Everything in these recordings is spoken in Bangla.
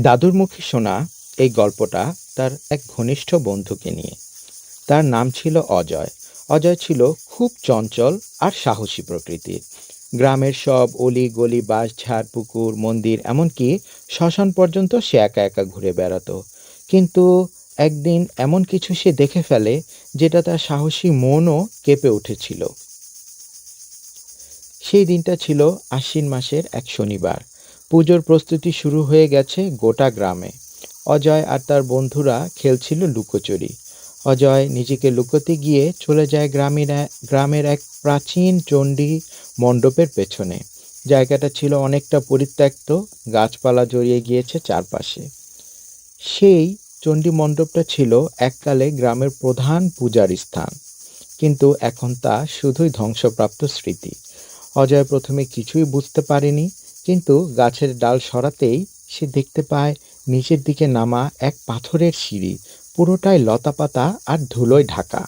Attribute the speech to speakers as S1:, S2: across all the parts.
S1: দাদুর মুখে শোনা এই গল্পটা তার এক ঘনিষ্ঠ বন্ধুকে নিয়ে। তার নাম ছিল অজয়। অজয় ছিল খুব চঞ্চল আর সাহসী প্রকৃতির। গ্রামের সব অলি গলি বাস ঝাড়, পুকুর, মন্দির, এমনকি শ্মশান পর্যন্ত সে একা একা ঘুরে বেড়াতো। কিন্তু একদিন এমন কিছু সে দেখে ফেলে যেটা তার সাহসী মনও কেঁপে উঠেছিল। সেই দিনটা ছিল আশ্বিন মাসের এক শনিবার। পুজোর প্রস্তুতি শুরু হয়ে গেছে গোটা গ্রামে। অজয় আর তার বন্ধুরা খেলছিল লুকোচুরি। অজয় নিজেকে লুকোতে গিয়ে চলে যায় গ্রামের এক- গ্রামের এক প্রাচীন চণ্ডী মণ্ডপের পেছনে। জায়গাটা ছিল অনেকটা পরিত্যক্ত, গাছপালা জড়িয়ে গিয়েছে চারপাশে। সেই চণ্ডী মণ্ডপটা ছিল এককালে গ্রামের প্রধান পূজার স্থান, কিন্তু এখন তা শুধুই ধ্বংসপ্রাপ্ত স্মৃতি। অজয় প্রথমে কিছুই বুঝতে পারেনি কিন্তু গাছের ডাল সরাতেই সে দেখতে পায় নিচের দিকে নামা এক পাথরের সিঁড়ি, পুরোটাই লতাপাতা আর ধুলোয় ঢাকা।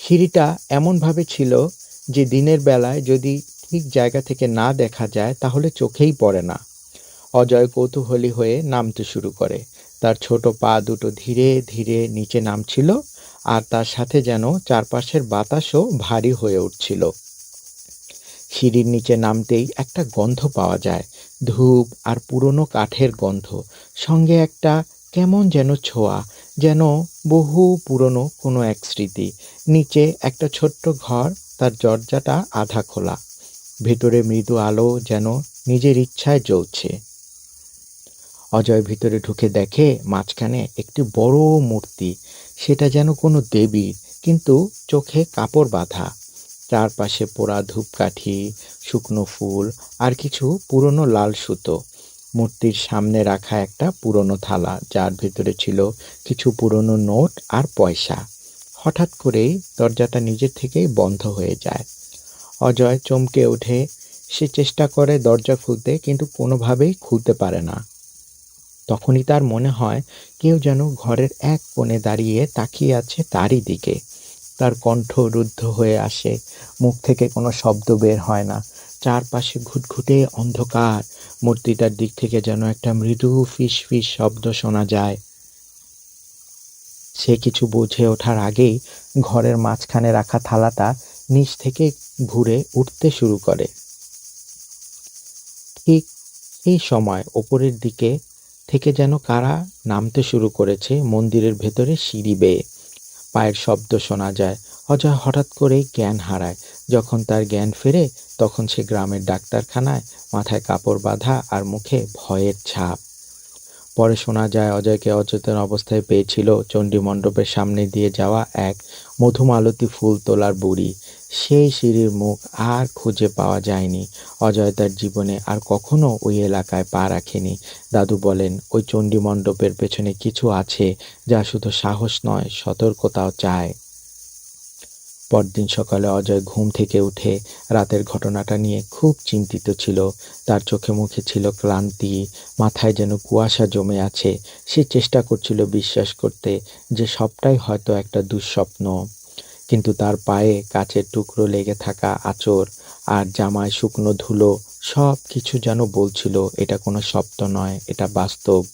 S1: সিঁড়িটা এমনভাবে ছিল যে দিনের বেলায় যদি ঠিক জায়গা থেকে না দেখা যায় তাহলে চোখেই পড়ে না। অজয় কৌতূহলী হয়ে নামতে শুরু করে। তার ছোট পা দুটো ধীরে ধীরে নিচে নামছিল আর তার সাথে যেন চারপাশের বাতাসও ভারী হয়ে উঠছিল। সিঁড়ির নিচে নামতেই একটা গন্ধ পাওয়া যায়, ধূপ আর পুরনো কাঠের গন্ধ। সঙ্গে একটা কেমন যেন ছোঁয়া, যেন বহু পুরনো কোনো এক স্মৃতি। নিচে একটা ছোট্ট ঘর, তার দরজাটা আধা খোলা। ভেতরে মৃদু আলো যেন নিজের ইচ্ছায় জ্বলছে। অজয় ভিতরে ঢুকে দেখে মাঝখানে একটি বড় মূর্তি। সেটা যেন কোনো দেবীর, কিন্তু চোখে কাপড় বাঁধা। চারপাশে পোড়া ধূপকাঠি, শুকনো ফুল, আর কিছু পুরনো লাল সুতো। মূর্তির সামনে রাখা একটা পুরনো থালা, যার ভেতরে ছিল কিছু পুরনো নোট আর পয়সা। হঠাৎ করেই দরজাটা নিজের থেকেই বন্ধ হয়ে যায়। অজয় চমকে ওঠে। সে চেষ্টা করে দরজা খুলতে, কিন্তু কোনোভাবেই খুলতে পারে না। তখনই তার মনে হয়, কেউ যেন ঘরের এক কোণে দাঁড়িয়ে তাকিয়ে আছে তারই দিকে। তার কণ্ঠ রুদ্ধ হয়ে আসে। মুখ থেকে কোনো শব্দ বের হয় না। চারপাশে ঘুটঘুটে অন্ধকার। মূর্তিটার দিক থেকে যেন একটা মৃদু ফিস ফিস শব্দ শোনা যায়। সে কিছু বুঝে ওঠার আগেই ঘরের মাঝখানে রাখা থালাটা নিচ থেকে ঘুরে উঠতে শুরু করে। ঠিক এই সময় ওপরের দিকে থেকে যেন কারা নামতে শুরু করেছে মন্দিরের ভেতরে সিঁড়ি বেয়ে। পায়ের শব্দ শোনা যায়। অজয় হঠাৎ করেই জ্ঞান হারায়। যখন তার জ্ঞান ফেরে, তখন সে গ্রামের ডাক্তারখানায় মাথায় কাপড় বাঁধা আর মুখে ভয়ের ছাপ। পরে শোনা যায়, অজয়কে অচেতন অবস্থায় পেয়েছিল চণ্ডী মণ্ডপের সামনে দিয়ে যাওয়া এক মধুমালতী ফুল তোলার বুড়ি। সেই সিঁড়ির মুখ আর খুঁজে পাওয়া যায়নি। অজয় তার জীবনে আর কখনো ওই এলাকায় পা রাখেনি। দাদু বলেন, ওই চণ্ডী মণ্ডপের পেছনে কিছু আছে যা শুধু সাহস নয়, সতর্কতাও চায়। পরদিন সকালে অজয় ঘুম থেকে উঠে রাতের ঘটনাটা নিয়ে খুব চিন্তিত ছিল। তার চোখে মুখে ছিল ক্লান্তি, মাথায় যেন কুয়াশা জমে আছে। সে চেষ্টা করছিল বিশ্বাস করতে যে সবটাই হয়তো একটা দুঃস্বপ্ন। কিন্তু তার পায়ে কাচের টুকরো লেগে থাকা আঁচড় আর জামায় শুকনো ধুলো সব কিছু যেন বলছিল, এটা কোনো স্বপ্ন নয়, এটা বাস্তব।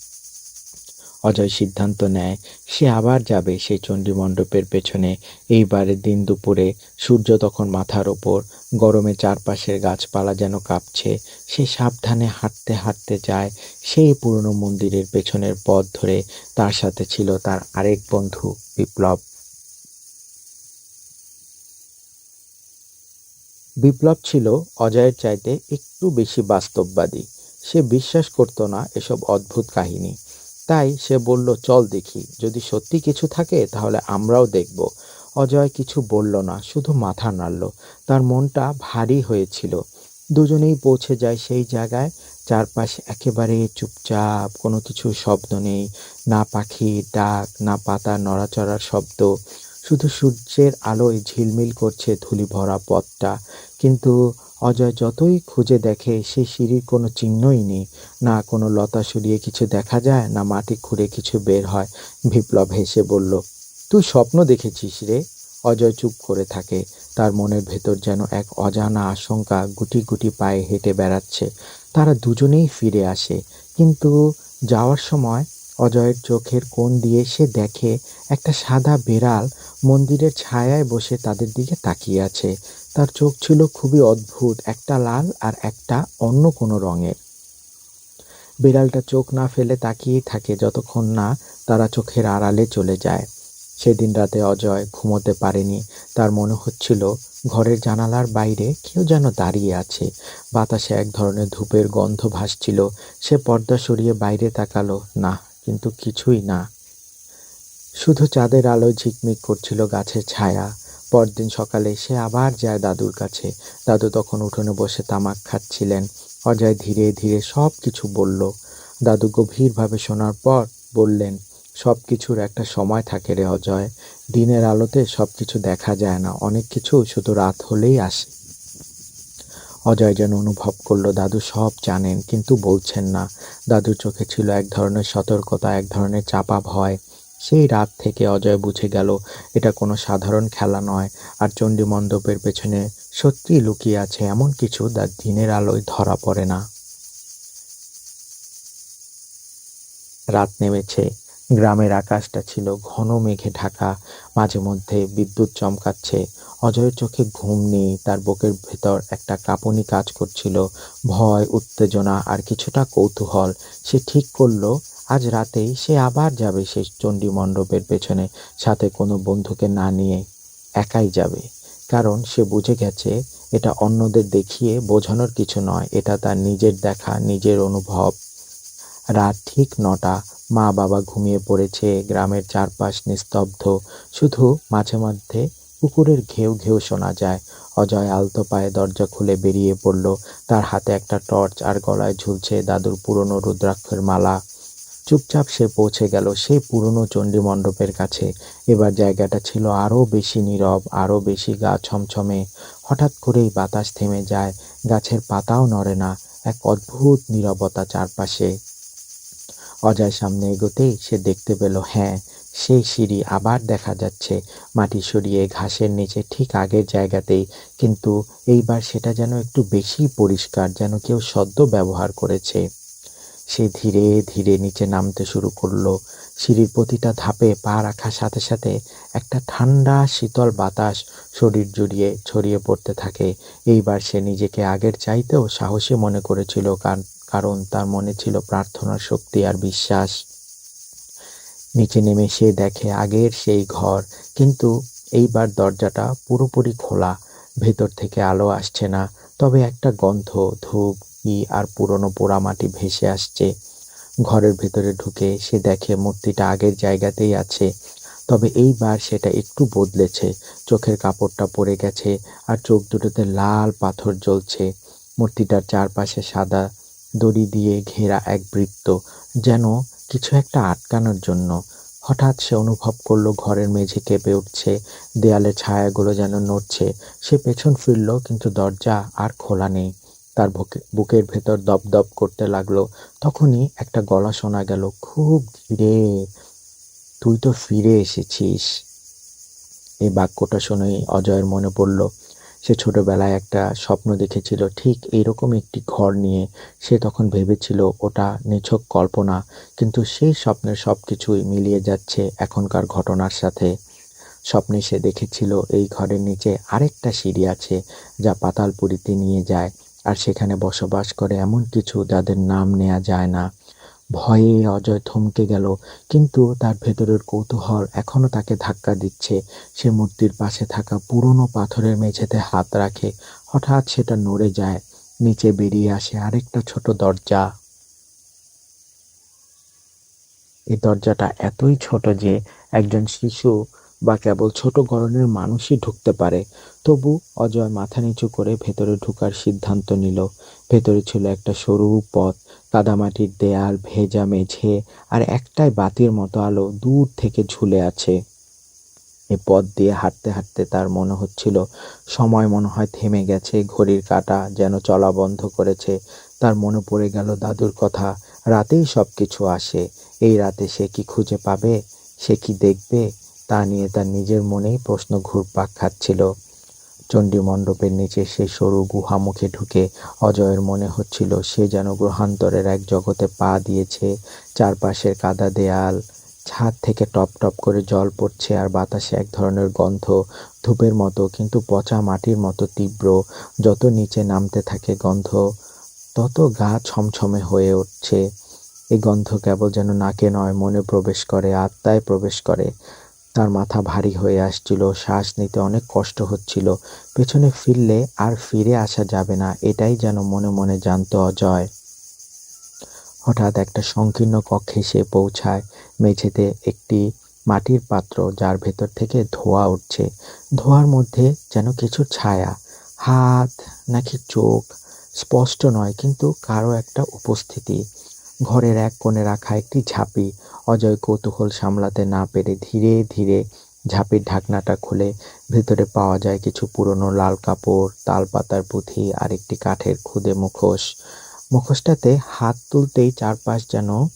S1: অজয় সিদ্ধান্ত নেয়, সে আবার যাবে সেই চণ্ডী মণ্ডপের পেছনে। এইবারের দিন দুপুরে সূর্য তখন মাথার ওপর, গরমে চারপাশের গাছপালা যেন কাঁপছে, সে সাবধানে হাঁটতে হাঁটতে যায় সেই পুরনো মন্দিরের পেছনের পথ ধরে। তার সাথে ছিল তার আরেক বন্ধু বিপ্লব। বিপ্লব ছিল অজয়ের চাইতে একটু বেশি বাস্তববাদী। সে বিশ্বাস করতো না এসব অদ্ভুত কাহিনী। তাই সে বলল, চল দেখি। যদি সত্যি কিছু থাকে, তাহলে আমরাও দেখব। অজয় কিছু বলল না, শুধু মাথা নাড়ল। তার মনটা ভারী হয়েছিল। দুজনেই পৌঁছে যায় সেই জায়গায়। চারপাশে একেবারে চুপচাপ, কোনো কিছু শব্দ নেই। না পাখির ডাক, না পাতা নড়াচড়ার শব্দ। শুধু সূর্যের আলোয় ঝিলমিল করছে ধুলি ভরা পথটা, কিন্তু অজয় যতই খুঁজে দেখে সে সিঁড়ির কোনো চিহ্নই নেই। না কোনো লতা সরিয়ে কিছু দেখা যায়, না মাটি খুঁড়ে কিছু বের হয়, বিপ্লব হেসে বলল, তুই স্বপ্ন দেখেছিস রে? অজয় চুপ করে থাকে। তার মনের ভেতর যেন এক অজানা আশঙ্কা গুটি গুটি পায়ে হেঁটে বেড়াচ্ছে। তারা দুজনেই ফিরে আসে, কিন্তু যাওয়ার সময় অজয়ের চোখের কোণ দিয়ে সে দেখে একটা সাদা বেড়াল মন্দিরের ছায়ায় বসে তাদের দিকে তাকিয়ে আছে। তার চোখ ছিল খুবই অদ্ভুত, একটা লাল আর একটা অন্য কোনো রঙের। বিড়ালটা চোখ না ফেলে তাকিয়েই থাকে যতক্ষণ না তারা চোখের আড়ালে চলে যায়। সেদিন রাতে অজয় ঘুমোতে পারেনি। তার মনে হচ্ছিল ঘরের জানালার বাইরে কেউ যেন দাঁড়িয়ে আছে। বাতাসে এক ধরনের ধূপের গন্ধ ভাসছিল। সে পর্দা সরিয়ে বাইরে তাকালো। না কিন্তু কিছুই না। শুধু চাঁদের আলোয় ঝিকমিক করছিল গাছের ছায়া। পরদিন সকালে সে আবার যায় দাদুর কাছে। দাদু তখন উঠোনে বসে তামাক খাচ্ছিলেন। অজয় ধীরে ধীরে সব কিছু বলল। দাদু গভীরভাবে শোনার পর বললেন সব কিছুর একটা সময় থাকে রে অজয়। দিনের আলোতে সব কিছু দেখা যায় না। অনেক কিছু শুধু রাত হলেই আসে। অজয় যেন অনুভব করল, দাদু সব জানেন, কিন্তু বলছেন না। দাদুর চোখে ছিল এক ধরনের সতর্কতা, এক ধরনের চাপা ভয়। সেই রাত থেকে অজয় বুঝে গেল, এটা কোনো সাধারণ খেলা নয়। আর চণ্ডী মণ্ডপের পেছনে সত্যিই লুকিয়ে আছে এমন কিছু যা দিনের আলোয় ধরা পড়ে না। রাত নেমেছে। গ্রামের আকাশটা ছিল ঘন মেঘে ঢাকা, মাঝে মধ্যে বিদ্যুৎ চমকাচ্ছে। অজয়ের চোখে ঘুম নেই, তার বুকের ভেতর একটা কাঁপুনি কাজ করছিল। ভয়, উত্তেজনা আর কিছুটা কৌতূহল সে ঠিক করল। আজ রাতেই সে আবার যাবে সে চণ্ডী মণ্ডপের পেছনে, সাথে কোনো বন্ধুকে না নিয়ে একাই যাবে। কারণ সে বুঝে গেছে, এটা অন্যদের দেখিয়ে বোঝানোর কিছু নয়, এটা তার নিজের দেখা, নিজের অনুভব। রাত ঠিক নটা মা বাবা ঘুমিয়ে পড়েছে, গ্রামের চারপাশ নিস্তব্ধ। শুধু মাঝে মধ্যে পুকুরের ঘেউ ঘেউ শোনা যায়। অজয় আলতো পায়ে দরজা খুলে বেরিয়ে পড়ল। তার হাতে একটা টর্চ আর গলায় ঝুলছে দাদুর পুরনো রুদ্রাক্ষের মালা। চুপচাপ সে পৌঁছে গেল সেই পুরনো চণ্ডী মণ্ডপের কাছে। এবার জায়গাটা ছিল আরও বেশি নীরব, আরও বেশি গা ছমছমে। হঠাৎ করেই বাতাস থেমে যায়, গাছের পাতাও নড়ে না। এক অদ্ভুত নীরবতা চারপাশে। অজয় সামনে এগোতেই সে দেখতে পেল হ্যাঁ সেই সিঁড়ি আবার দেখা যাচ্ছে। মাটি সরিয়ে ঘাসের নিচে ঠিক আগের জায়গাতেই, কিন্তু এইবার সেটা যেন একটু বেশি পরিষ্কার, যেন কেউ সদ্য ব্যবহার করেছে। সে ধীরে ধীরে নিচে নামতে শুরু করল। সিঁড়ির প্রতিটা ধাপে পা রাখার সাথে সাথে একটা ঠান্ডা, শীতল বাতাস শরীর জুড়িয়ে ছড়িয়ে পড়তে থাকে। এইবার সে নিজেকে আগের চাইতেও সাহসী মনে করেছিল, কারণ তার মনে ছিল প্রার্থনার শক্তি আর বিশ্বাস। নিচে নেমে সে দেখে আগের সেই ঘর, কিন্তু এইবার দরজাটা পুরোপুরি খোলা, ভেতর থেকে আলো আসছে না। তবে একটা গন্ধ, ধূপ ই আর পুরনো পোড়ামাটি ভেসে আসছে। ঘরের ভেতরে ঢুকে সে দেখে মূর্তিটা আগের জায়গাতেই আছে। তবে এইবার সেটা একটু বদলেছে। চোখের কাপড়টা পড়ে গেছে আর চোখ দুটোতে লাল পাথর জ্বলছে। মূর্তিটার চারপাশে সাদা দড়ি দিয়ে ঘেরা এক বৃত্ত যেন কিছু একটা আটকানোর জন্য। হঠাৎ সে অনুভব করল ঘরের মেঝে কেঁপে উঠছে দেয়ালের ছায়াগুলো যেন নড়ছে। সে পেছন ফিরল, কিন্তু দরজা আর খোলা নেই। তার বুকের ভেতর দপদপ করতে লাগল। তখনই একটা গলা শোনা গেল, খুব ধীরে, তুই তো ফিরে এসেছিস। এই বাক্যটা শুনেই অজয়ের মনে পড়ল সে ছোটবেলায় একটা স্বপ্ন দেখেছিল, ঠিক এইরকম একটি ঘর নিয়ে। সে তখন ভেবেছিল, ওটা নিছক কল্পনা। কিন্তু সেই স্বপ্নের সব কিছুই মিলিয়ে যাচ্ছে এখনকার ঘটনার সাথে। স্বপ্নে সে দেখেছিল, এই ঘরের নিচে আরেকটা সিঁড়ি আছে, যা পাতালপুরিতে নিয়ে যায়। আর সেখানে বসবাস করে এমন কিছু যাদের নাম নেওয়া যায় না। ভয়ে অজয় থমকে গেল, কিন্তু তার ভেতরের কৌতূহল এখনও তাকে ধাক্কা দিচ্ছে। সে মূর্তির পাশে থাকা পুরনো পাথরের মেঝেতে হাত রাখে, হঠাৎ সেটা নড়ে যায়। নিচে বেরিয়ে আসে আরেকটা ছোট দরজা। এই দরজাটা এতই ছোট যে একজন শিশু বা কেবল ছোট গরনের মানুষই ঢুকতে পারে। তবু অজয় মাথা নিচু করে ভেতরে ঢুকার সিদ্ধান্ত নিল। ভেতরে ছিল একটা সরু পথ কাদামাটির দেয়াল ভেজা মেঝে আর একটাই বাতির মতো আলো দূর থেকে ঝুলে আছে। এ পথ দিয়ে হাঁটতে হাঁটতে তার মনে হচ্ছিল, সময় মনে হয় থেমে গেছে, ঘড়ির কাটা যেন চলা বন্ধ করেছে। তার মনে পড়ে গেল দাদুর কথা, রাতেই সব কিছু আসে। এই রাতে সে কি খুঁজে পাবে? সে কি দেখবে? তা নিয়ে তার নিজের মনেই প্রশ্ন ঘুরপাক খাচ্ছিল। চণ্ডী মণ্ডপের নিচে সেই সরু গুহামুখে ঢুকে অজয়ের মনে হচ্ছিল, সে যেন গ্রহান্তরের এক জগতে পা দিয়েছে, চারপাশের কাদা দেয়াল, ছাদ থেকে টপ টপ করে জল পড়ছে আর বাতাসে এক ধরনের গন্ধ, ধূপের মতো, কিন্তু পচা মাটির মতো তীব্র, যত নিচে নামতে থাকে গন্ধ, তত গা ছমছমে হয়ে উঠছে। এই গন্ধ কেবল যেন নাকে নয়, মনে প্রবেশ করে, আত্মায় প্রবেশ করে। তার মাথা ভারী হয়ে আসছিল, শ্বাস নিতে অনেক কষ্ট হচ্ছিল। পেছনে ফিরলে আর ফিরে আসা যাবে না, এটাই যেন মনে মনে জানত অজয়। হঠাৎ একটা সংকীর্ণ কক্ষে সে পৌঁছায়। মেঝেতে একটি মাটির পাত্র যার ভেতর থেকে ধোঁয়া উঠছে। ধোঁয়ার মধ্যে যেন কিছু ছায়া, হাত নাকি চোখ, স্পষ্ট নয়, কিন্তু কারও একটা উপস্থিতি। ঘরের এক কোণে রাখা একটি ঝাঁপি অজয় কৌতূহল সামলাতে না পেরে ধীরে ধীরে ঝাঁপির ঢাকনাটা খুলে ভেতরে পাওয়া যায় কিছু পুরনো লাল কাপড়, তালপাতার পুঁথি আর একটি কাঠের খুদে মুখোশ। মুখোশটাতে হাত তুলতেই চারপাশ যেন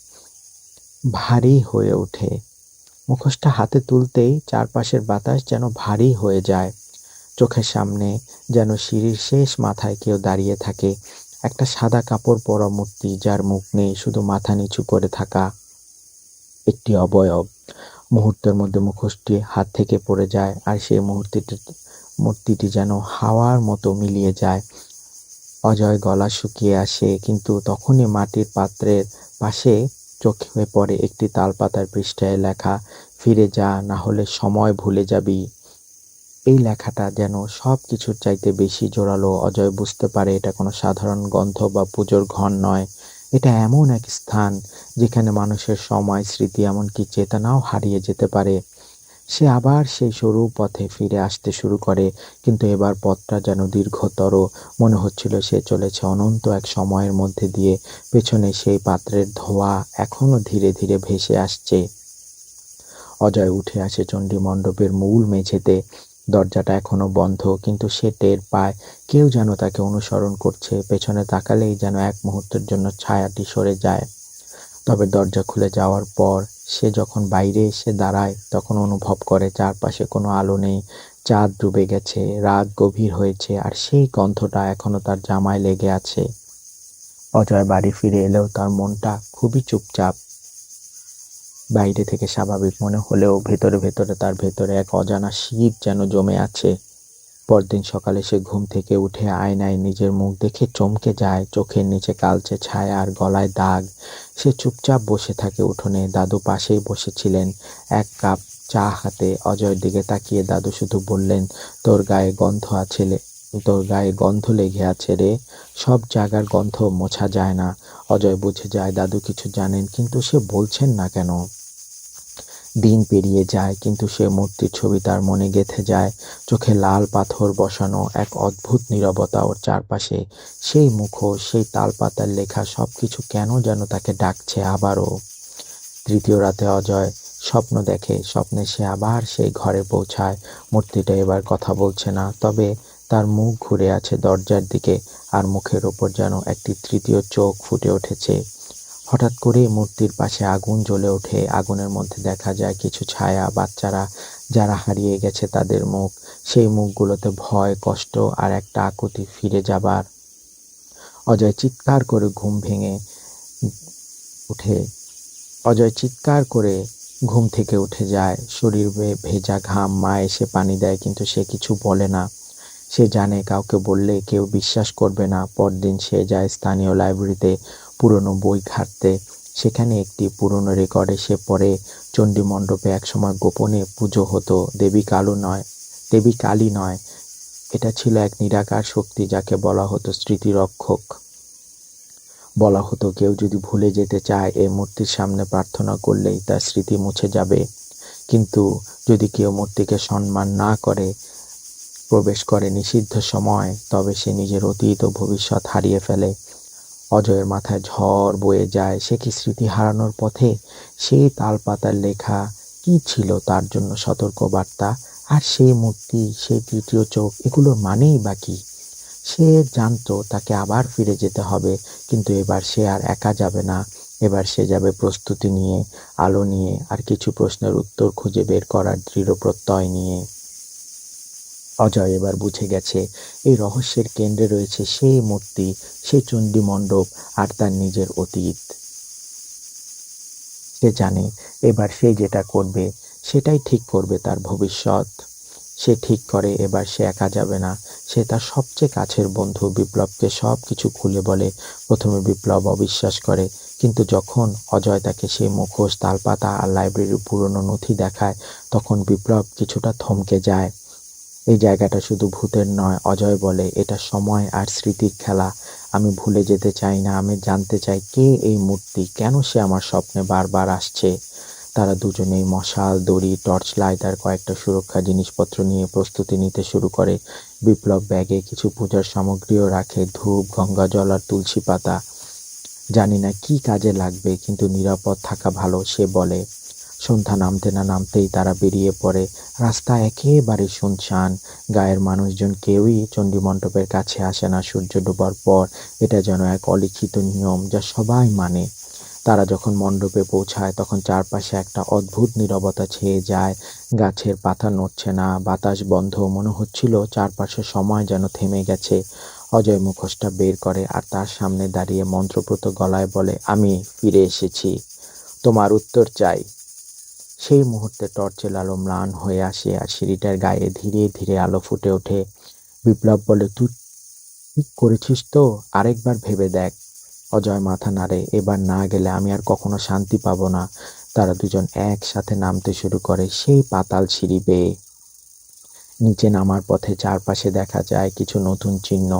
S1: ভারী হয়ে ওঠে। মুখোশটা হাতে তুলতেই চারপাশের বাতাস যেন ভারী হয়ে যায়। চোখের সামনে যেন সিঁড়ির শেষ মাথায় কেউ দাঁড়িয়ে থাকে। একটা সাদা কাপড় পরা মূর্তি যার মুখ নেই, শুধু মাথা নিচু করে থাকা। একটি অবয়ব। মুহূর্তের মধ্যে মুখোশটি হাত থেকে পড়ে যায় আর সেই মুহূর্তটি, মূর্তিটি যেন হাওয়ার মতো মিলিয়ে যায়। অজয় গলা শুকিয়ে আসে, কিন্তু তখনই মাটির পাত্রের পাশে চোখে পড়ে একটি তালপাতার পৃষ্ঠায় লেখা, ফিরে যা, না হলে সময় ভুলে যাবি। এই লেখাটা যেন সব কিছুর চাইতে বেশি জোরালো। অজয় বুঝতে পারে এটা কোনো সাধারণ গন্ধ বা পুজোর ঘর নয়। এটা এমন এক স্থান যেখানে মানুষের সময়, স্মৃতি এমনকি চেতনাও হারিয়ে যেতে পারে। সে আবার সেই সরু পথে ফিরে আসতে শুরু করে, কিন্তু এবার পথটা যেন দীর্ঘতর। মনে হচ্ছিল সে চলেছে অনন্ত এক সময়ের মধ্যে দিয়ে, পেছনে সেই পাত্রের ধোয়া এখনও ধীরে ধীরে ভেসে আসছে। অজয় উঠে আসে চণ্ডী মণ্ডপের মূল মেঝেতে। দরজাটা এখনও বন্ধ, কিন্তু সে টের পায় কেউ যেন তাকে অনুসরণ করছে, পেছনে তাকালেই যেন এক মুহূর্তের জন্য ছায়াটি সরে যায়। তবে দরজা খুলে যাওয়ার পর সে যখন বাইরে এসে দাঁড়ায়, তখন অনুভব করে চারপাশে কোনো আলো নেই, চাঁদ ডুবে গেছে, রাত গভীর হয়েছে, আর সেই গন্ধটা এখনও তার জামায় লেগে আছে। অজয় বাড়ি ফিরে এলেও তার মনটা খুবই চুপচাপ। বাইরে থেকে স্বাভাবিক মনে হলেও ভেতরে ভেতরে তার ভেতরে এক অজানা শীত যেন জমে আছে। পরদিন সকালে সে ঘুম থেকে উঠে আয়নায় নিজের মুখ দেখে চমকে যায়, চোখের নিচে কালচে ছায়া আর গলায় দাগ। সে চুপচাপ বসে থাকে উঠোনে, দাদু পাশেই বসেছিলেন। এক কাপ চা হাতে অজয়ের দিকে তাকিয়ে দাদু শুধু বললেন, তোর গায়ে গন্ধ আছে তোর গায়ে গন্ধ লেগে আছে রে। সব জায়গার গন্ধ মোছা যায় না। অজয় বুঝে যায় দাদু কিছু জানেন, কিন্তু সে বলছেন না কেন। দিন পেরিয়ে যায়, কিন্তু সে মূর্তির ছবি তার মনে গেঁথে যায়। চোখে লাল পাথর বসানো এক অদ্ভুত নীরবতা ওর চারপাশে। সেই মুখোশ, সেই তালপাতার লেখা সব কিছু কেন যেন তাকে ডাকছে আবারও? তৃতীয় রাতে অজয় স্বপ্ন দেখে, স্বপ্নে সে আবার সেই ঘরে পৌঁছায়। মূর্তিটা এবার কথা বলছে না, তবে তার মুখ ঘুরে আছে দরজার দিকে, আর মুখের ওপর যেন একটি তৃতীয় চোখ ফুটে উঠেছে। হঠাৎ করে মূর্তির পাশে আগুন জ্বলে ওঠে। আগুনের মধ্যে দেখা যায় কিছু ছায়া, বাচ্চারা যারা হারিয়ে গেছে তাদের মুখ। সেই মুখগুলোতে ভয়, কষ্ট আর একটা আকুতি ফিরে যাবার অজয় চিৎকার করে ঘুম ভেঙে উঠে। অজয় চিৎকার করে ঘুম থেকে উঠে যায়। শরীর ভেজা ঘাম। মা এসে পানি দেয় কিন্তু সে কিছু বলে না। সে জানে কাউকে বললে কেউ বিশ্বাস করবে না। পরদিন সে যায় স্থানীয় লাইব্রেরিতে। পুরনো বই ঘাঁটতে সেখানে একটি পুরনো রেকর্ডে সে পড়ে। চণ্ডী মণ্ডপে একসময় গোপনে পুজো হতো। দেবী কালু নয়, দেবী কালী নয়। এটা ছিল এক নিরাকার শক্তি যাকে বলা হতো স্মৃতিরক্ষক। বলা হতো কেউ যদি ভুলে যেতে চায় এই মূর্তির সামনে প্রার্থনা করলেই তার স্মৃতি মুছে যাবে। কিন্তু যদি কেউ মূর্তিকে সম্মান না করে, প্রবেশ করে নিষিদ্ধ সময়, তবে সে নিজের অতীত ও ভবিষ্যৎ হারিয়ে ফেলে। অজয়ের মাথায় ঝড় বয়ে যায়। সে কি স্মৃতি হারানোর পথে? সেই তালপাতার লেখা। কি ছিল তার জন্য সতর্ক বার্তা আর সেই মূর্তি সেই তৃতীয় চোখ, এগুলোর মানেই বা সে জানতো তাকে আবার ফিরে যেতে হবে, কিন্তু এবার সে আর একা যাবে না। এবার সে যাবে প্রস্তুতি নিয়ে, আলো নিয়ে, আর কিছু প্রশ্নের উত্তর খুঁজে বের করার দৃঢ় প্রত্যয় নিয়ে। অজয় এবার বুঝে গেছে, এই রহস্যের কেন্দ্রে রয়েছে সেই মূর্তি সেই চণ্ডী মণ্ডপ আর তার নিজের অতীত। সে জানে এবার সে যেটা করবে, সেটাই ঠিক করবে তার ভবিষ্যৎ। সে ঠিক করে এবার সে একা যাবে না, সে তার সবচেয়ে কাছের বন্ধু বিপ্লবকে সব কিছু খুলে বলে, প্রথমে বিপ্লব অবিশ্বাস করে, কিন্তু যখন অজয় তাকে সেই মুখোশ, তালপাতা আর লাইব্রেরির পুরনো নথি দেখায়, তখন বিপ্লব কিছুটা থমকে যায়। এই জায়গাটা শুধু ভূতের নয়, অজয় বলে, এটা সময় আর স্মৃতির খেলা। আমি ভুলে যেতে চাই না, আমি জানতে চাই কে এই মূর্তি, কেন সে আমার স্বপ্নে বারবার আসছে? তারা দুজনেই মশাল, দড়ি, টর্চ লাইট আর কয়েকটা সুরক্ষা জিনিসপত্র নিয়ে প্রস্তুতি নিতে শুরু করে। বিপ্লব ব্যাগে কিছু পূজার সামগ্রীও রাখে, ধূপ, গঙ্গা জল আর তুলসী পাতা। জানি না কি কাজে লাগবে, কিন্তু নিরাপদ থাকা ভালো, সে বলে। সন্ধ্যা নামতে না নামতেই তারা বেরিয়ে পড়ে। রাস্তা একেবারে শুনশান। গায়ের মানুষজন কেউই চণ্ডী মণ্ডপের কাছে আসে না, সূর্য ডোবার পর। এটা যেন এক অলিখিত নিয়ম যা সবাই মানে। তারা যখন মণ্ডপে পৌঁছায়, তখন চারপাশে একটা অদ্ভুত নীরবতা ছেয়ে যায়। গাছের পাতা নড়ছে না, বাতাস বন্ধ। মনে হচ্ছিল চারপাশে সময় যেন থেমে গেছে। অজয় মুখোশটা বের করে আর তার সামনে দাঁড়িয়ে মন্ত্রপ্রত গলায় বলে, আমি ফিরে এসেছি। তোমার উত্তর চাই। সেই মুহূর্তে টর্চের আলো ম্লান হয়ে আসে আর সিঁড়িটার গায়ে ধীরে ধীরে আলো ফুটে ওঠে। বিপ্লব বলে, তুই ঠিক করেছিস তো? আরেকবার ভেবে দেখ। অজয় মাথা নাড়ে, এবার না গেলে আমি আর কখনো শান্তি পাবো না। তারা দুজন একসাথে নামতে শুরু করে সেই পাতাল সিঁড়ি বেয়ে। নিচে নামার পথে চারপাশে দেখা যায় কিছু নতুন চিহ্ন,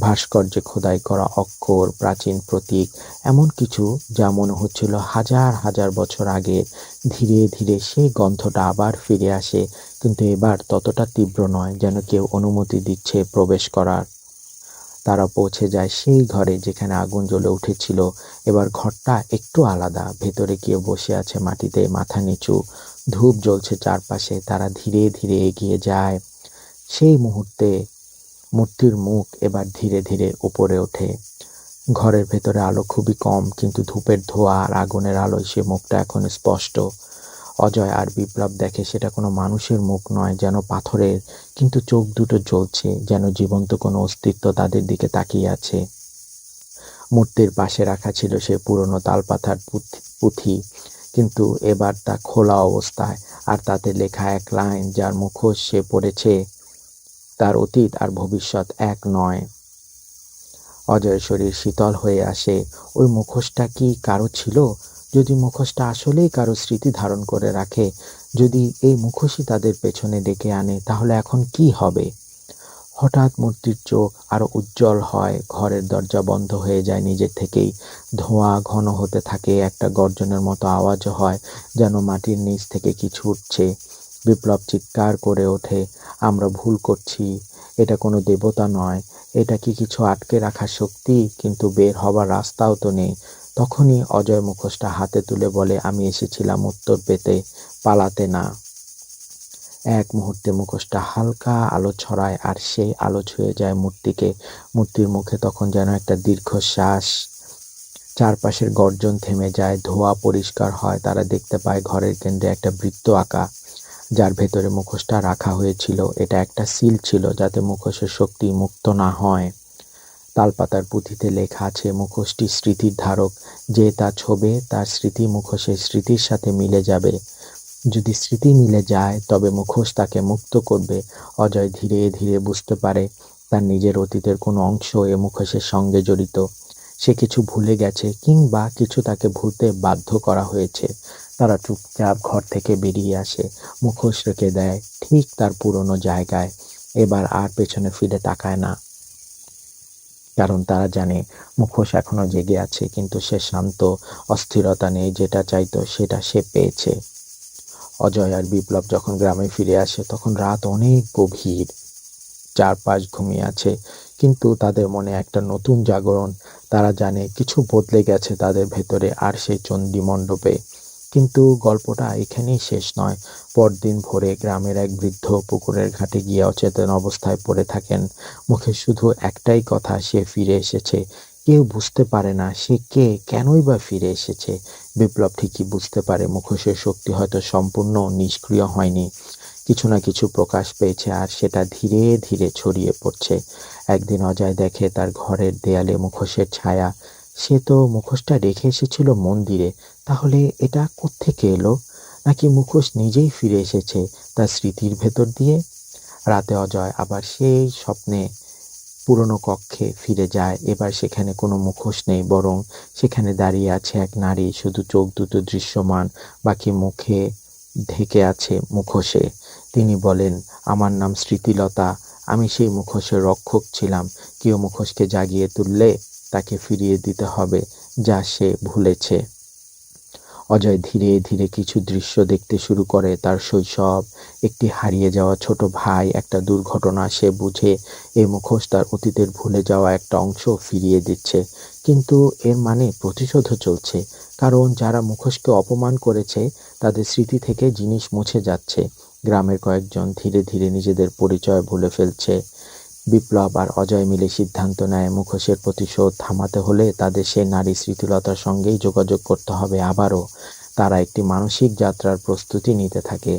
S1: ভাস্কর্যে খোদাই করা অক্ষর, প্রাচীন প্রতীক, এমন কিছু যা মনে হচ্ছিল হাজার হাজার বছর আগে। ধীরে ধীরে সেই গন্ধটা আবার ফিরে আসে, কিন্তু এবার ততটা তীব্র নয় যেন কেউ অনুমতি দিচ্ছে প্রবেশ করার। তারা পৌঁছে যায় সেই ঘরে যেখানে আগুন জ্বলে উঠেছিল। এবার ঘরটা একটু আলাদা, ভেতরে গিয়ে বসে আছে মাটিতে, মাথা নিচু। ধূপ জ্বলছে চারপাশে, তারা ধীরে ধীরে এগিয়ে যায়। সেই মুহূর্তে মূর্তির মুখ এবার ধীরে ধীরে উপরে ওঠে। ঘরের ভেতরে আলো খুবই কম, কিন্তু ধূপের ধোয়া আর আগুনের আলোয় সে মুখটা এখন স্পষ্ট। অজয় আর বিপ্লব দেখে সেটা কোনো মানুষের মুখ নয়, যেন পাথরের, কিন্তু চোখ দুটো জ্বলছে, যেন জীবন্ত কোনো অস্তিত্ব তাদের দিকে তাকিয়ে আছে। মূর্তির পাশে রাখা ছিল সে পুরনো তালপাতার পুঁথি, কিন্তু এবার তা খোলা অবস্থায়, আর তাতে লেখা এক লাইন যার মুখোশ সে পড়েছে তার অতীত আর ভবিষ্যৎ এক নয়। অজয়ের শরীর শীতল হয়ে আসে। ওই মুখোশটা কি কারও ছিল? যদি মুখোশটা আসলেই কারও স্মৃতি ধারণ করে রাখে, যদি এই মুখোশই তাদের পেছনে ডেকে আনে, তাহলে এখন কি হবে? হঠাৎ মূর্তির চোখ আরও উজ্জ্বল হয়, ঘরের দরজা বন্ধ হয়ে যায় নিজের থেকেই। ধোঁয়া ঘন হতে থাকে, একটা গর্জনের মতো আওয়াজও হয়, যেন মাটির নিচ থেকে কিছু উঠছে। বিপ্লব চিৎকার করে ওঠে, আমরা ভুল করছি, এটা কোনো দেবতা নয়, এটা কি কিছু আটকে রাখার শক্তি? কিন্তু বের হবার রাস্তাও তো নেই। তখনই অজয় মুখোশটা হাতে তুলে বলে, আমি এসেছিলাম উত্তর পেতে, পালাতে না। এক মুহূর্তে মুখোশটা হালকা আলো ছড়ায় আর সেই আলো ছুঁয়ে যায় মূর্তিকে। মূর্তির মুখে তখন যেন একটা দীর্ঘশ্বাস। চারপাশের গর্জন থেমে যায়, ধোয়া পরিষ্কার হয়, তারা দেখতে পায় ঘরের কেন্দ্রে একটা বৃত্ত আঁকা। যার ভেতরে মুখোশটা রাখা হয়েছিল। এটা একটা সিল ছিল যাতে মুখোশের শক্তি মুক্ত না হয়। তালপাতার পুঁথিতে লেখা আছে, মুখোশটি স্মৃতির ধারক। যে তা ছোবে, তার স্মৃতি মুখোশের স্মৃতির সাথে মিলে যাবে। যদি স্মৃতি মিলে যায়, তবে মুখোশ তাকে মুক্ত করবে। অজয় ধীরে ধীরে বুঝতে পারে, তার নিজের অতীতের কোনো অংশ এ মুখোশের সঙ্গে জড়িত। সে কিছু ভুলে গেছে কিংবা কিছু তাকে ভুলতে বাধ্য করা হয়েছে। তারা চুপচাপ ঘর থেকে বেরিয়ে আসে, মুখোশ রেখে দেয় ঠিক তার পুরনো জায়গায়। এবার আর পেছনে ফিরে তাকায় না। কারণ তারা জানে মুখোশ এখনও জেগে আছে, কিন্তু সে শান্ত, অস্থিরতা নেই, যেটা চাইতো সেটা সে পেয়েছে। অজয় আর বিপ্লব যখন গ্রামে ফিরে আসে, তখন রাত অনেক গভীর। চারপাশ ঘুমিয়ে আছে, কিন্তু তাদের মনে একটা নতুন জাগরণ। তারা জানে কিছু বদলে গেছে তাদের ভেতরে আর সেই চণ্ডী মণ্ডপে কিন্তু গল্পটা এখানেই শেষ নয়। পরদিন ভোরে গ্রামের এক বৃদ্ধ পুকুরের ঘাটে গিয়ে অচেতন অবস্থায় পড়ে থাকেন। মুখে শুধু একটাই কথা, সে ফিরে এসেছে। কেউ বুঝতে পারে না সে কে, কেনই বা ফিরে এসেছে। বিপ্লব ঠিকই বুঝতে পারে, মুখোশের শক্তি হয়তো সম্পূর্ণ নিষ্ক্রিয় হয়নি। কিছু না কিছু প্রকাশ পেয়েছে আর সেটা ধীরে ধীরে ছড়িয়ে পড়ছে। একদিন অজয় দেখে তার ঘরের দেয়ালে মুখোশের ছায়া। সে তো মুখোশটা রেখে এসেছিল মন্দিরে। তাহলে এটা কোত্থেকে এলো? নাকি মুখোশ নিজেই ফিরে এসেছে তার স্মৃতির ভেতর দিয়ে? রাতে অজয় আবার সেই স্বপ্নে পুরনো কক্ষে ফিরে যায়। এবার সেখানে কোনো মুখোশ নেই, বরং সেখানে দাঁড়িয়ে আছে এক নারী, শুধু চোখ দুটো দৃশ্যমান, বাকি মুখে ঢেকে আছে মুখোশে। তিনি বলেন, আমার নাম স্মৃতিলতা, আমি সেই মুখোশের রক্ষক ছিলাম। কেউ মুখোশকে জাগিয়ে তুললে তাকে ফিরিয়ে দিতে হবে যা সে ভুলেছে। অজয় ধীরে ধীরে কিছু দৃশ্য দেখতে শুরু করে তার শৈশব। একটি হারিয়ে যাওয়া ছোট ভাই, একটা দুর্ঘটনা সে বুঝে এই মুখোশ তার অতীতের ভুলে যাওয়া একটা অংশ ফিরিয়ে দিচ্ছে। কিন্তু এর মানে প্রতিশোধও চলছে, কারণ যারা মুখোশকে অপমান করেছে, তাদের স্মৃতি থেকে জিনিস মুছে যাচ্ছে। গ্রামের কয়েকজন ধীরে ধীরে নিজেদের পরিচয় ভুলে ফেলছে। বিপ্লব আর অজয় মিলে সিদ্ধান্ত নেয়, মুখোশের প্রতিশোধ থামাতে হলে তাদের সেই নারী স্মৃতিলতার সঙ্গেই যোগাযোগ করতে হবে আবারও। তারা একটি মানসিক যাত্রার প্রস্তুতি নিতে থাকে,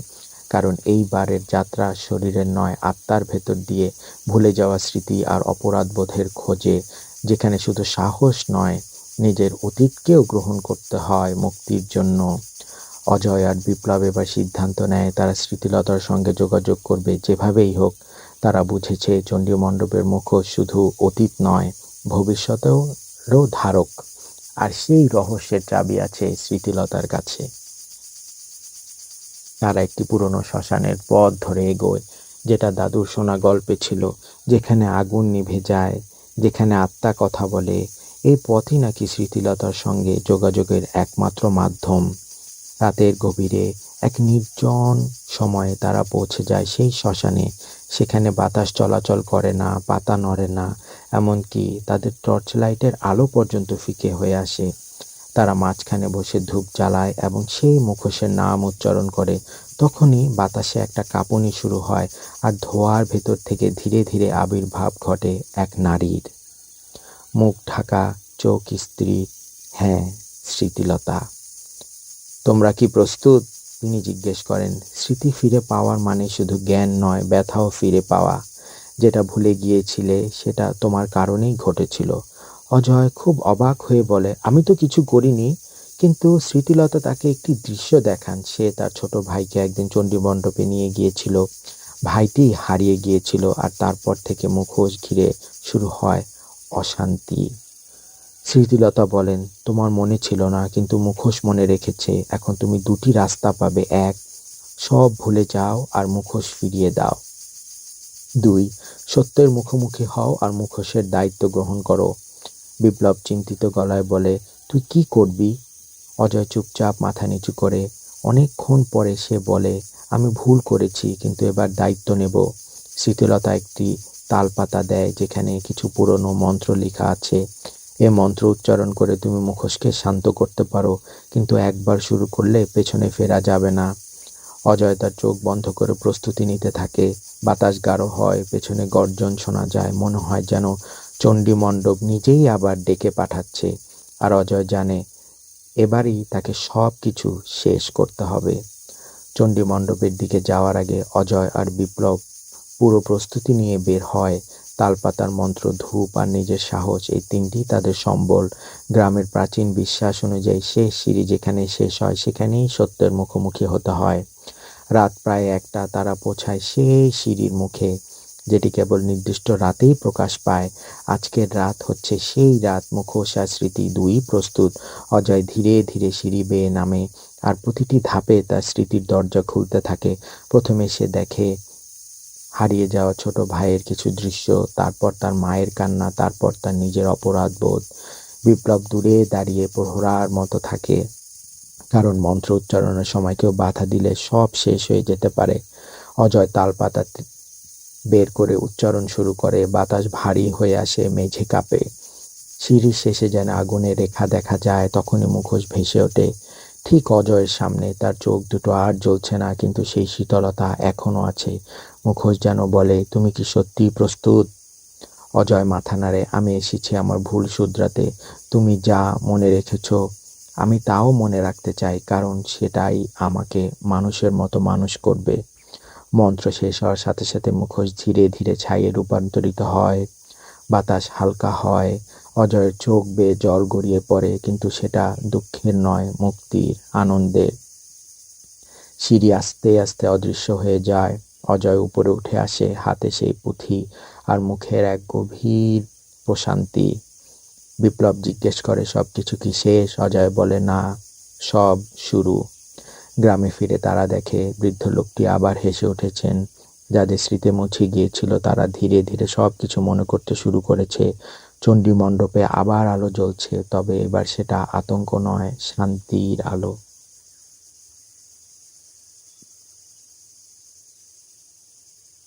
S1: কারণ এইবারের যাত্রা শরীরের নয়, আত্মার ভেতর দিয়ে ভুলে যাওয়া স্মৃতি আর অপরাধবোধের খোঁজে, যেখানে শুধু সাহস নয়, নিজের অতীতকেও গ্রহণ করতে হয় মুক্তির জন্য। অজয় আর বিপ্লব এবার সিদ্ধান্ত নেয়, তারা স্মৃতিলতার সঙ্গে যোগাযোগ করবে যেভাবেই হোক তারা বুঝেছে চণ্ডী মণ্ডপের মুখোশ শুধু অতীত নয় ভবিষ্যতেরও ধারক আর সেই রহস্যের চাবি আছে স্মৃতিলতার কাছে। তারা একটি পুরনো শ্মশানের পথ ধরে এগোয়, যেটা দাদুর শোনা গল্পে ছিল, যেখানে আগুন নিভে যায়, যেখানে আত্মা কথা বলে। এই পথই নাকি স্মৃতিলতার সঙ্গে যোগাযোগের একমাত্র মাধ্যম। রাতের গভীরে এক নির্জন সময়ে তারা পৌঁছে যায় সেই শ্মশানে। সেখানে বাতাস চলাচল করে না, পাতা নড়ে না, এমনকি তাদের টর্চ লাইটের আলো পর্যন্ত ফিকে হয়ে আসে। তারা মাঝখানে বসে ধূপ জ্বালায় এবং সেই মুখোশের নাম উচ্চারণ করে। তখনই বাতাসে একটা কাঁপুনি শুরু হয় আর ধোয়ার ভেতর থেকে ধীরে ধীরে আবির্ভাব ঘটে এক নারীর। মুখ ঢাকা, চোখ স্ত্রী হ্যাঁ স্মৃতিলতা। তোমরা কি প্রস্তুত? তিনি জিজ্ঞেস করেন, স্মৃতি ফিরে পাওয়ার মানে শুধু জ্ঞান নয়, ব্যথাও ফিরে পাওয়া। যেটা ভুলে গিয়েছিলে, সেটা তোমার কারণেই ঘটেছিল। অজয় খুব অবাক হয়ে বলে, আমি তো কিছু করিনি, কিন্তু স্মৃতিলতা তাকে একটি দৃশ্য দেখান। সে তার ছোট ভাইকে একদিন চণ্ডী মণ্ডপে নিয়ে গিয়েছিল। ভাইটি হারিয়ে গিয়েছিল আর তারপর থেকে মুখোশ ঘিরে শুরু হয় অশান্তি। স্মৃতিলতা বলেন, তোমার মনে ছিল না, কিন্তু মুখোশ মনে রেখেছে। এখন তুমি দুটি রাস্তা পাবে, এক, সব ভুলে যাও আর মুখোশ ফিরিয়ে দাও। দুই, সত্যের মুখোমুখি হও আর মুখোশের দায়িত্ব গ্রহণ করো। বিপ্লব চিন্তিত গলায় বলে, তুই কি করবি? অজয় চুপচাপ মাথা নিচু করে, অনেকক্ষণ পরে সে বলে, আমি ভুল করেছি, কিন্তু এবার দায়িত্ব নেব। স্মৃতিলতা একটি তালপাতা দেয়, যেখানে কিছু পুরনো মন্ত্র লেখা আছে। এ মন্ত্র উচ্চারণ করে তুমি মুখোশকে শান্ত করতে পারো, কিন্তু একবার শুরু করলে পেছনে ফেরা যাবে না। অজয় তার চোখ বন্ধ করে প্রস্তুতি নিতে থাকে। বাতাস গাঢ় হয়, পেছনে গর্জন শোনা যায়, মনে হয় যেন চণ্ডী মণ্ডপ নিজেই আবার ডেকে পাঠাচ্ছে। আর অজয় জানে, এবারই তাকে সব কিছু শেষ করতে হবে। চণ্ডী মণ্ডপের দিকে যাওয়ার আগে অজয় আর বিপ্লব পুরো প্রস্তুতি নিয়ে বের হয়। তালপাতার মন্ত্র, ধূপ আর নিজের সাহস, এই তিনটি তাদের সম্বল। গ্রামের প্রাচীন বিশ্বাস অনুযায়ী শেষ সিঁড়ি যেখানে শেষ হয়, সেখানেই সত্যের মুখোমুখি হতে হয়। রাত প্রায় একটা, তারা পৌঁছায় সেই সিঁড়ির মুখে, যেটি কেবল নির্দিষ্ট রাতেই প্রকাশ পায়। আজকের রাত হচ্ছে সেই রাত, মুখোশ আর স্মৃতি দুই প্রস্তুত। অজয় ধীরে ধীরে সিঁড়ি বেয়ে নামে, আর প্রতিটি ধাপে তার স্মৃতির দরজা খুলতে থাকে। প্রথমে সে দেখে হারিয়ে যাওয়া ছোট ভাইয়ের কিছু দৃশ্য, তারপর তার মায়ের কান্না, তারপর তার নিজের অপরাধ বোধ। বিপ্লব দূরে দাঁড়িয়ে প্রহরার মতো থাকে। কারণ মন্ত্র উচ্চারণের সময় কেউ বাধা দিলে সব শেষ হয়ে যেতে পারে। অজয় তালপাতা বের করে উচ্চারণ শুরু করে, বাতাস ভারী হয়ে আসে মেঝে কাঁপে। সিঁড়ির শেষে যেন আগুনের রেখা দেখা যায়, তখনই মুখোশ ভেসে ওঠে। ঠিক অজয়ের সামনে তার চোখ দুটো আর জ্বলছে না, কিন্তু সেই শীতলতা এখনও আছে। মুখোশ যেন বলে, তুমি কি সত্যি প্রস্তুত? অজয় মাথা নাড়ে, আমি এসেছি আমার ভুল শুধরাতে। তুমি যা মনে রেখেছ, আমি তাও মনে রাখতে চাই, কারণ সেটাই আমাকে মানুষের মতো মানুষ করবে। মন্ত্র শেষ হওয়ার সাথে সাথে মুখোশ ধীরে ধীরে ছাইয়ে রূপান্তরিত হয়। বাতাস হালকা হয়। অজয়ের চোখ বেয়ে জল গড়িয়ে পড়ে, কিন্তু সেটা দুঃখের নয়, মুক্তির আনন্দের। সিঁড়ি আস্তে আস্তে অদৃশ্য হয়ে যায়। অজয় উপরে উঠে আসে, হাতে সেই পুঁথি আর মুখের এক গভীর প্রশান্তি। বিপ্লব জিজ্ঞেস করে সব কিছু কি শেষ? অজয় বলে, না, সব শুরু। গ্রামে ফিরে তারা দেখে, বৃদ্ধ লোকটি আবার হেসে উঠেছেন। যাদের স্মৃতি মুছে গিয়েছিল, তারা ধীরে ধীরে সব কিছু মনে করতে শুরু করেছে। চণ্ডী মণ্ডপে আবার আলো জ্বলছে, তবে এবার সেটা আতঙ্ক নয়, শান্তির আলো।